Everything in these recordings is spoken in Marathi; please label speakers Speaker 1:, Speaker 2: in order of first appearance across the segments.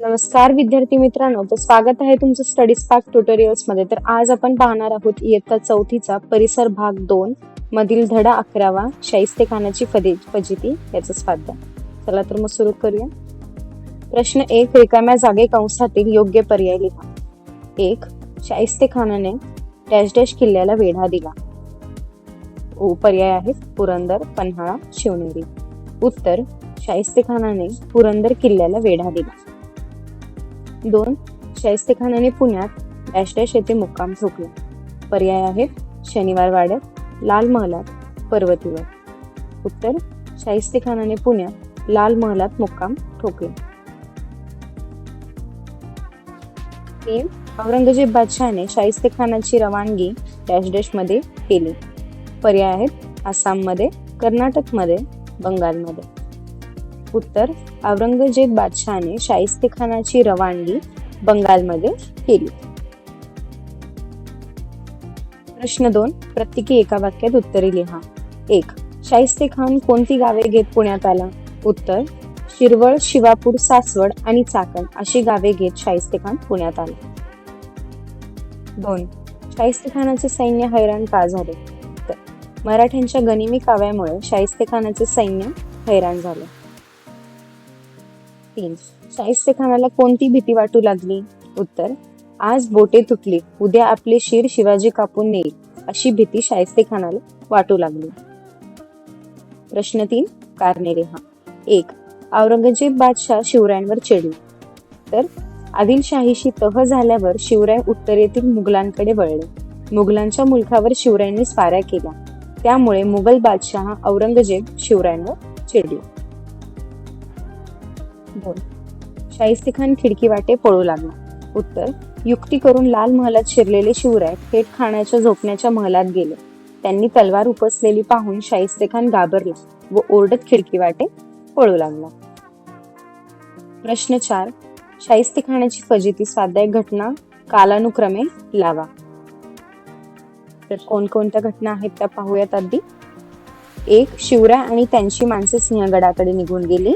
Speaker 1: नमस्कार विद्यार्थी मित्रांनो. तर स्वागत आहे तुमचं स्टडी स्पार्क ट्युटोरियल्समध्ये. तर आज आपण पाहणार आहोत इयत्ता चौथीचा परिसर भाग दोन मधील धडा अकरावा शाहिस्ते खानाची फदे फजिती याचा स्वाध्याय. चला तर मग सुरू करूया. प्रश्न एक रिकाम्या जागे कंसातील योग्य पर्याय लिहा. एक शाहिस्ते खानाने डॅश डॅश किल्ल्याला वेढा दिला. ओ पर्याय आहेत पुरंदर पन्हाळा शिवनेरी. उत्तर शाहिस्ते खानाने पुरंदर किल्ल्याला वेढा दिला. दोन शाहिस्ते आणि पुण्यात डॅश डॅश येथे मुक्काम ठोकला पर्याय आहेत शनिवार वाड्यात लाल महलात पर्वतीवर. उत्तर शाहिस्ते आणि पुण्यात लाल महलात मुक्काम ठोकला. तीन औरंगजेब बादशहाने शाहिस्ते खानाची रवानगी डॅश डॅशमध्ये केली. पर्याय आहेत आसाममध्ये कर्नाटकमध्ये बंगालमध्ये. उत्तर औरंगजेब बादशहाने शाहिस्तेखानाची रवानगी बंगालमध्ये केली. प्रश्न दोन प्रत्येकी एका वाक्यात उत्तरे लिहा. एक शाहिस्ते खान कोणती गावे घेत पुण्यात आला? उत्तर शिरवळ शिवापूर सासवड आणि चाकण अशी गावे घेत शाहिस्ते खान पुण्यात आला. दोन शाहिस्ते खानाचे सैन्य हैराण का झाले? मराठ्यांच्या गनिमी काव्यामुळे शाहिस्ते खानाचे सैन्य हैराण झाले. तीन शाहिस्ते खानाला कोणती भीती वाटू लागली? उत्तर आज बोटे तुटली. उद्या आपले शिर शिवाजी कापून नेईल अशी भीती शाहिस्ते खानाला वाटू लागली. प्रश्न तीन कारणे रेहा एक औरंगजेब बादशाह शिवरायांवर चिडले तर आदिलशाहीशी तह झाल्यावर शिवराय उत्तरेतील मुघलांकडे वळले. मुघलांच्या मुलखावर शिवरायांनी स्वाऱ्या केल्या. त्यामुळे मुघल बादशहा औरंगजेब शिवरायांवर चिडले दोन शाहिस्ते खान खिडकी वाटे पळू लागला. उत्तर युक्ती करून लाल महलात शिरलेले शिवराय थेट खाण्याच्या झोपण्याच्या महलात गेले. त्यांनी तलवार उपसलेली पाहून शाहिस्ते खान घाबरला व ओरडत खिडकी वाटे पळू लागला. प्रश्न चार शाहिस्ते खानाची फजिती स्वाध्याय घटना कालानुक्रमे लावा. तर कोणकोणत्या घटना आहेत त्या पाहूयात अगदी एक शिवराय आणि त्यांची माणसे सिंहगडाकडे निघून गेली.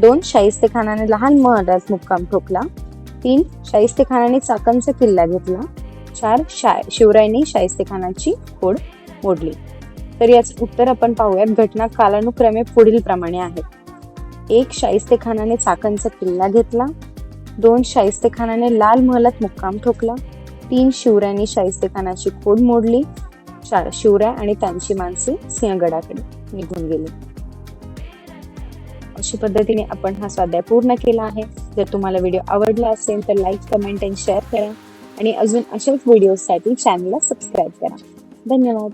Speaker 1: दोन शाहिस्ते खानाने लहान महलात मुक्काम ठोकला. तीन शाहिस्ते खानाने चाकणचा किल्ला घेतला. चार शाय शिवरायने शाहिस्ते खानाची खोड मोडली. तर याच उत्तर आपण पाहूयात घटना कालानुक्रमे पुढील प्रमाणे आहेत एक शाहिस्ते खानाने चाकणचा किल्ला घेतला. दोन शाहिस्ते खानाने लाल महलात मुक्काम ठोकला. तीन शिवरायांनी शाहिस्ते खानाची खोड मोडली. चार शिवराय आणि त्यांची माणसे सिंहगडाकडे निघून गेली. अशी पद्धतीने आपण हा स्वाध्याय पूर्ण केला आहे. जर तुम्हाला व्हिडिओ आवडला असेल तर लाईक कमेंट आणि शेअर करा. आणि अजून अशाच व्हिडिओसाठी चॅनलला सबस्क्राईब करा. धन्यवाद.